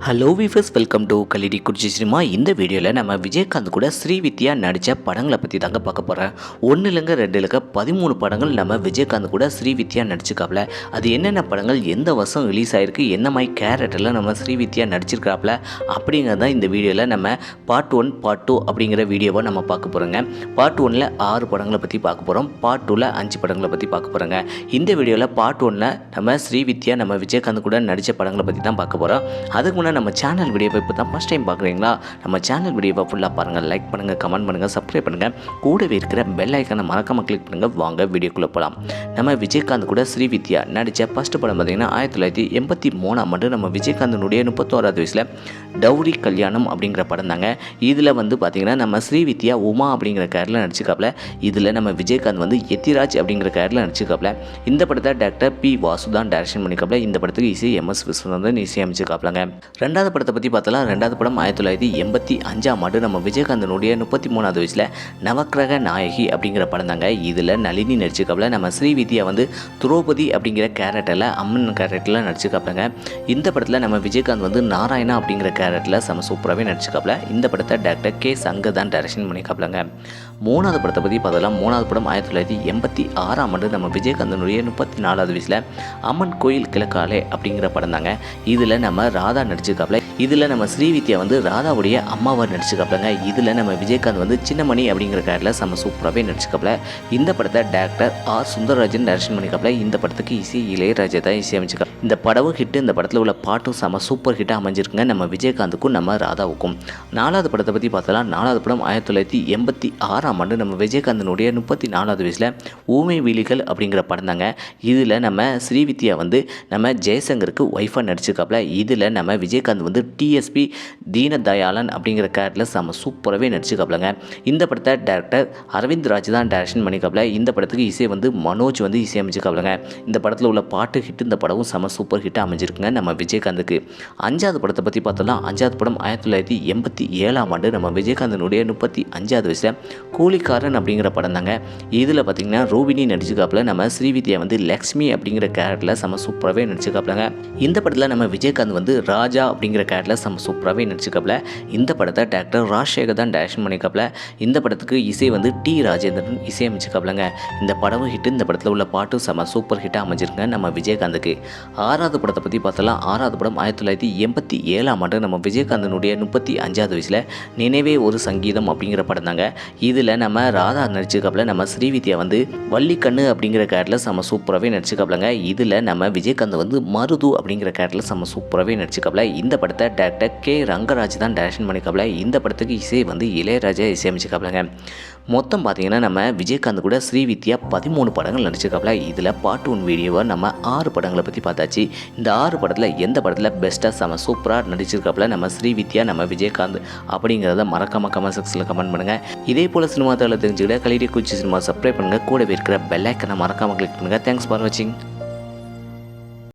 Hello viewers welcome to கலிடி குறிச்சி cinema இந்த வீடியோவில் நம்ம விஜயகாந்த் கூட ஸ்ரீவித்யா நடித்த படங்களை பற்றி தாங்க பார்க்க போகிறேன் ஒன்று இல்லைங்க ரெண்டு இல்லைங்க பதிமூணு படங்கள் நம்ம விஜயகாந்த் கூட ஸ்ரீவித்யா நடிச்சிருக்காப்புல அது என்னென்ன படங்கள் எந்த வருஷம் ரிலீஸ் ஆகிருக்கு என்ன மாதிரி கேரக்டரில் நம்ம ஸ்ரீவித்யா நடிச்சிருக்காப்புல அப்படிங்கிறது தான் இந்த வீடியோவில் நம்ம பார்ட் ஒன் பார்ட் டூ அப்படிங்கிற வீடியோவை நம்ம பார்க்க போகிறோங்க பார்ட் ஒனில் ஆறு படங்களை பற்றி பார்க்க போகிறோம் பார்ட் டூவில் அஞ்சு படங்களை பற்றி பார்க்க போகிறோங்க இந்த வீடியோவில் பார்ட் ஒனில் நம்ம ஸ்ரீவித்யா நம்ம விஜயகாந்த் கூட நடித்த படங்களை பற்றி தான் பார்க்க போகிறோம் அதுக்கு முன்னாடி நம்ம சேனல் வீடியோவை இப்போ தான் ஃபஸ்ட் டைம் பார்க்குறீங்களா? நம்ம சேனல் வீடியோவை ஃபுல்லாக பாருங்கள் லைக் பண்ணுங்கள் கமெண்ட் பண்ணுங்கள் சப்ஸ்கிரைப் பண்ணுங்கள் கூடவே இருக்கிற பெல் ஐக்கனை மறக்காமல் கிளிக் பண்ணுங்கள் வாங்க வீடியோக்குள்ளே போகலாம் நம்ம விஜயகாந்த் கூட ஸ்ரீவித்யா நடித்த ஃபஸ்ட்டு படம் பார்த்திங்கன்னா ஆயிரத்தி தொள்ளாயிரத்தி எண்பத்தி மூணாம் ஆண்டு நம்ம விஜயகாந்தனுடைய முப்பத்தோராது வயசில் டௌரி கல்யாணம் அப்படிங்கிற படம் தாங்க. இதில் வந்து பார்த்திங்கன்னா நம்ம ஸ்ரீவித்யா உமா அப்படிங்கிற கேரில் நடிச்சிருக்காப்புல இதில் நம்ம விஜயகாந்த் வந்து எத்திராஜ் அப்படிங்கிற கேரில் நடிச்சிருக்காப்புல இந்த படத்தை டாக்டர் பி வாசுதான் டேரக்ஷன் பண்ணிக்காப்புல இந்த படத்துக்கு இசை எம் எஸ் விஸ்வநாதன் இசையமைச்சிருக்காப்புலங்க ரெண்டாவது படத்தை பற்றி பார்த்தாலும் ரெண்டாவது படம் ஆயிரத்தி தொள்ளாயிரத்தி எண்பத்தி அஞ்சாம் ஆண்டு நம்ம விஜயகாந்தனுடைய முப்பத்தி மூணாவது வயசில் நவக்கிரக நாயகி அப்படிங்கிற படம் தாங்க. இதில் நளினி நடிச்சிருக்காப்புல நம்ம ஸ்ரீவித்யா வந்து துரோபதி அப்படிங்கிற கேரக்டரில் அம்மன் கேரக்டரில் நடிச்சிருக்காப்புலங்க இந்த படத்தில் நம்ம விஜயகாந்த் வந்து நாராயணா அப்படிங்கிற கேரக்டரில் செம சூப்பராகவே நடிச்சிருக்காப்புல இந்த படத்தை டாக்டர் கே சங்கர் தான் டைரக்ஷன் பண்ணிக்காப்புலங்க மூணாவது படத்தை பற்றி பார்த்தலாம் மூணாவது படம் ஆயிரத்தி தொள்ளாயிரத்தி எண்பத்தி ஆறாம் ஆண்டு நம்ம விஜயகாந்தனுடைய முப்பத்தி நாலாவது வயசில் அம்மன் கோயில் கிழக்காலே அப்படிங்கிற படம் தாங்க. இதில் நம்ம ராதா நடிச்சிருக்காப்ல. இதில் நம்ம ஸ்ரீவித்யா வந்து ராதாவுடைய அம்மாவை நடிச்சிருக்காப்லங்க. இதில் நம்ம விஜயகாந்த் வந்து சின்னமணி அப்படிங்கிற கேரக்டரில் செம்ம சூப்பராகவே நடிச்சிருக்காப்ல. இந்த படத்தை டேரக்டர் ஆர் சுந்தரராஜன் டைரக்ஷன் பண்ணிக்காப்ல இந்த படத்துக்கு இசை இளையராஜா தான் இசையமைச்சிருக்காரு இந்த படமும் ஹிட்டு இந்த படத்தில் உள்ள பாட்டும் செம்ம சூப்பர் ஹிட்டாக அமைஞ்சிருக்குங்க நம்ம விஜயகாந்துக்கும் நம்ம ராதாவுக்கும். நாலாவது படத்தை பற்றி பார்த்தலாம் நாலாவது படம் ஆயிரத்தி தொள்ளாயிரத்தி எண்பத்தி ஆறாம் ஆண்டு நம்ம விஜயகாந்தனுடைய முப்பத்தி நாலாவது வயசில் ஊமை வீலிகள் அப்படிங்கிற படம் தாங்க. இதில் நம்ம ஸ்ரீவித்யா வந்து நம்ம ஜெயசங்கருக்கு ஒய்ஃபாக நடிச்சிருக்காப்புல இதில் நம்ம விஜயகாந்த் வந்து டிஎஸ்பி தீனதயாளன் அப்படிங்கிற கேரக்டரில் செம்ம சூப்பராகவே நடிச்சிருக்காப்புலங்க இந்த படத்தை டேரக்டர் அரவிந்த் ராஜ் தான் டேரக்ஷன் பண்ணிக்காப்புல இந்த படத்துக்கு இசை வந்து மனோஜ் வந்து இசையமைச்சிருக்காப்புலங்க இந்த படத்தில் உள்ள பாட்டு ஹிட் இந்த படமும் செம சூப்பர் ஹிட்டாக அமைஞ்சிருக்குங்க நம்ம விஜயகாந்துக்கு. அஞ்சாவது படத்தை பற்றி பார்த்தோம்னா அஞ்சாவது படம் ஆயிரத்தி தொள்ளாயிரத்தி எண்பத்தி ஏழாம் ஆண்டு நம்ம விஜயகாந்தனுடைய முப்பத்தி அஞ்சாவது வயசில் கூலிக்காரன் அப்படிங்கிற படம் தாங்க. இதில் பார்த்தீங்கன்னா ரூபினி நடிச்சுக்காப்பில் நம்ம ஸ்ரீவித்யா வந்து லக்ஷ்மி அப்படிங்கிற கேரக்டரில் செம சூப்பராகவே நடிச்சுக்காப்பிலங்க இந்த படத்தில் நம்ம விஜயகாந்த் வந்து ராஜா அப்படிங்கிற கேரக்டரில் செம சூப்பராகவே நடிச்சுக்காப்பில் இந்த படத்தை டாக்டர் ராஜசேகர் தான் டேரக்ஷன் பண்ணியிருக்காப்புல இந்த படத்துக்கு இசை வந்து டி ராஜேந்திரன் இசையமைச்சிருக்காப்புலங்க. இந்த படமும் ஹிட்டு இந்த படத்தில் உள்ள பாட்டும் செம சூப்பர் ஹிட்டாக அமைஞ்சிருங்க நம்ம விஜயகாந்துக்கு. ஆறாவது படத்தை பற்றி பார்த்தலாம் ஆறாவது படம் ஆயிரத்தி தொள்ளாயிரத்தி எண்பத்தி ஏழாம் ஆண்டு நம்ம விஜயகாந்தனுடைய முப்பத்தி அஞ்சாவது வயசில் நினைவே ஒரு சங்கீதம் அப்படிங்கிற படம் தாங்க இதில் நம்ம ராதா நடிச்சிருக்காப்புல நம்ம ஸ்ரீவித்யா வந்து வள்ளிக்கண்ணு அப்படிங்கிற கேரக்டரில் செம்ம சூப்பராகவே நடிச்சிருக்காப்புலங்க. இதில் நம்ம விஜயகாந்த் வந்து மருது அப்படிங்கிற கேரக்டரில் செம்ம சூப்பராகவே நடிச்சிருக்காப்புல. இந்த படத்தை டேரக்டர் கே ரங்கராஜ் தான் டைரக்ஷன் பண்ணிக்காப்புல இந்த படத்துக்கு இசை வந்து இளையராஜா இசையமைச்சிருக்காப்புலங்க. மொத்தம் பார்த்தீங்கன்னா நம்ம விஜயகாந்த் கூட ஸ்ரீவித்யா பதிமூணு படங்கள் நடிச்சிருக்காப்புல. இதில் பார்ட் ஒன் வீடியோவை நம்ம ஆறு படங்களை பற்றி பார்த்தாச்சு. இந்த ஆறு படத்தில் எந்த படத்தில் பெஸ்ட்டாக செம சூப்பராக நடிச்சிருக்காப்புல நம்ம ஸ்ரீவித்யா நம்ம விஜயகாந்த் அப்படிங்கிறத மறக்காம கமெண்ட் செக்ஷனில் கமெண்ட் பண்ணுங்கள் இதே போல் சினிமா தகவலை தெரிஞ்சுக்கிட்ட கலிடி குச்சி சினிமா சப்ஸ்கிரைப் பண்ணுங்கள் கூடவே இருக்கிற பெல் ஐக்கனை மறக்காமல் கிளிக் பண்ணுங்கள் தேங்க்ஸ் ஃபார் வாட்சிங்